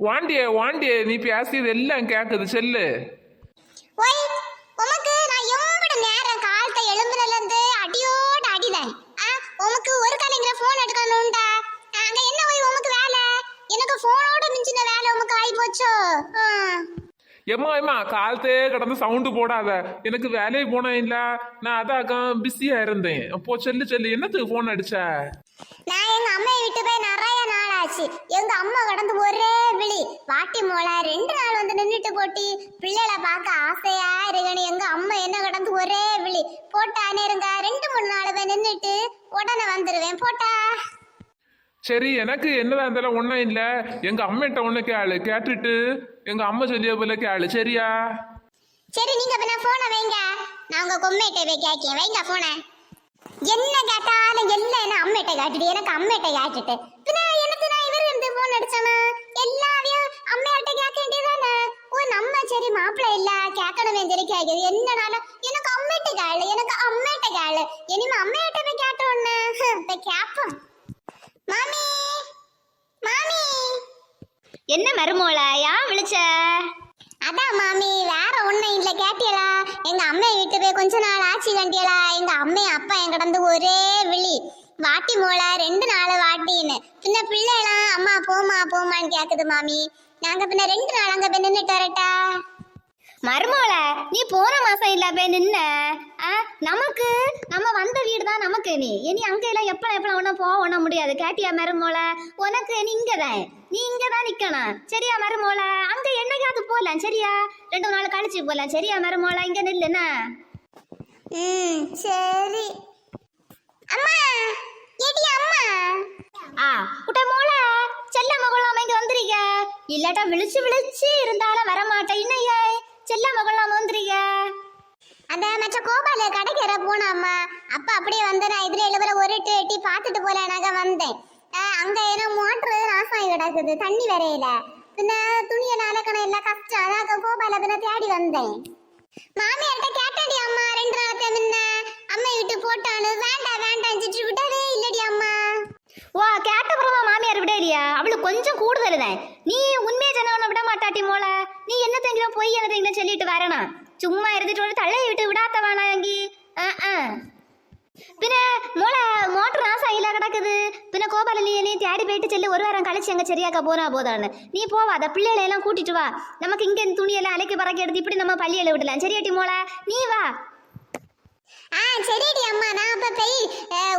வாண்டியே வாண்டியே நீ பேசியது எல்லாம் கேக்குது செல்லு. ஓய் உமக்கு நான் எவ்வளவு நேரம் காலத்தை எழும்புனதுல இருந்து அடியோட அடிதான். ஆ உமக்கு ஒரு கலைங்கிற போன் எடுக்கணும்டா. அங்க என்ன ஓய் உமக்கு வேலை? எனக்கு போனோட மிஞ்சின வேலை உமக்கு ஆகி போச்சோ ஆ. ஏம்மா ஏம்மா காலத்தே கடந்து சவுண்டு போடாத. எனக்கு வேலைக்கு போனா இல்ல. நான் அதான் பிஸியா இருந்தேன். அப்போ செல்லு செல்லு. என்னத்துக்கு போன் அடிச்ச? நான் எங்க அம்மையை விட்டு போய் நிறைய நாள் ஆச்சு எங்க அம்மா கடந்து வாட்டி மோள ரெண்டு நாள் வந்து நின்னுட்டு போட்டி. பிள்ளைகளை பார்க்க ஆசையா இருக்கணும் எங்க அம்மா என்ன கடந்து ஒரே விழி. போட்டானே இருங்க ரெண்டு மூணு நாள் போய் நின்னுட்டு உடனே வந்துருவேன். போட்டா. சரி எனக்கு என்னதான் இருந்தாலும் ஒன்றும் இல்ல. எங்க அம்மிட்ட ஒண்ணு கேளு கேட்டுட்டு எங்க அம்மா சொல்லிய போல கேளு சரியா? சரி நீங்க பின்ன போனை வைங்க. நான் உங்க கொம்மையிட்ட போய் கேட்கேன் வைங்க போனை என்ன கேட்டாலும் எல்லாம் என்ன அம்மையிட்ட காட்டிட்டு எனக்கு அம்மையிட்ட காட்டிட்டு. பின்ன கேட்குது என்னனாலும் எனக்கு அம்மையிட்ட கேளு எனக்கு அம்மையிட்ட கேளு. இனிமே அம்மையாட்ட போய் கேட்டோன்னு போய் கேப்போம். மாமி மாமி. என்ன மருமோள ஏன் விழிச்ச? அதான் மாமி வேற ஒண்ணும் இல்ல கேட்டியலா? எங்க அம்மையை விட்டு போய் கொஞ்ச நாள் ஆச்சு கண்டியலா? எங்க அம்மையும் அப்பா என் கடந்து ஒரே விழி. வாட்டி மோள ரெண்டு நாள் வாட்டின்னு. பின்ன பிள்ளைலாம் அம்மா போமா போமான்னு கேக்குது மாமி. நாங்க பின்ன ரெண்டு நாள் அங்க போய் வரட்டா மருமோள நீ போன மாசம் இல்ல போய் நின்ன. நமக்கு நம்ம வந்த வீடு தான் நமக்கு நீ. இனி அங்க எல்லாம் எப்ப எப்ப ஒன்னும் போக ஒண்ண முடியாது. கேட்டியா மருமோள உனக்கு நீ இங்கதான். நீ இங்கதான் நிக்கணும். சரியா மருமோள அங்க என்னைக்காவது போலாம் சரியா? ரெண்டு நாள் கழிச்சு போலாம். சரியா மருமோள இங்க நில்லுனா ம் சரி. அம்மா ஏடி அம்மா? ஆ குட்ட மோள செல்ல மகளாம இங்க வந்துறீங்க இல்லாட்டா விழிச்சு விழிச்சு இருந்தாலும் வரமாட்டேன். இன்னையே செல்ல மகளாம வந்துறீங்க அந்த மச்ச கோபால கடைக்கிற போனாம்மா. அப்ப அப்படியே வந்து நான் இதுல எழுபுற ஒரு எட்டு எட்டி பார்த்துட்டு போலானாக வந்தேன். அங்க ஏன்னா மோட்ரு நாசம் கிடக்குது தண்ணி வரையில பின்ன துணியை அலக்கணும் எல்லாம் கஷ்டம் அதான் கோபால பின்ன தேடி வந்தேன். மாமியார்கிட்ட கேட்டடி அம்மா ரெண்டு நாளத்தை முன்ன. அம்மை விட்டு போட்டானு வேண்டாம் வேண்டாம் சிட்டு விட்டதே இல்லடி அம்மா. வா கேட்டப்புறமா மாமியார் விட இல்லையா? அவளுக்கு கொஞ்சம் கூடுதல் தான். நீ உண்மையை சொன்னவன விட மாட்டாட்டி என்ன போய் எனக்கு இன்னும் சொல்லிட்டு வரணும். சும்மா இருந்துட்டு ஒரு தள்ளையை விட்டு விடாத்த வேணாங்கி பின்ன மோள மோட்டர் நாசம் இல்ல கிடக்குது. பின்ன கோபாலி நீ தேடி போயிட்டு செல்லு ஒரு வாரம் கழிச்சு அங்க சரியாக்க போனா போதான்னு. நீ போவாத பிள்ளைகளை எல்லாம் கூட்டிட்டு வா. நமக்கு இங்க துணியெல்லாம் அலைக்கு பறக்க எடுத்து இப்படி நம்ம பள்ளியில விடலாம். சரியாட்டி மோளை நீ வா. ஆ சரிடி அம்மா நான் அப்ப போய்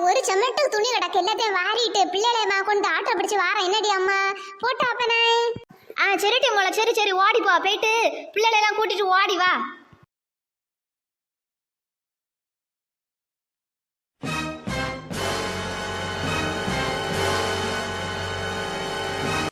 ஒரு செம்மட்டு துணி கிடக்கு. எல்லாத்தையும் வாரிட்டு பிள்ளைகளை கொண்டு ஆட்டோ பிடிச்சு வாரேன். என்னடி அம்மா? போட்டா அப்பனே ஆ சரிட்டி மோள சரி சரி ஓடிப்பா போயிட்டு பிள்ளைகளெல்லாம் கூட்டிட்டு ஓடி வா.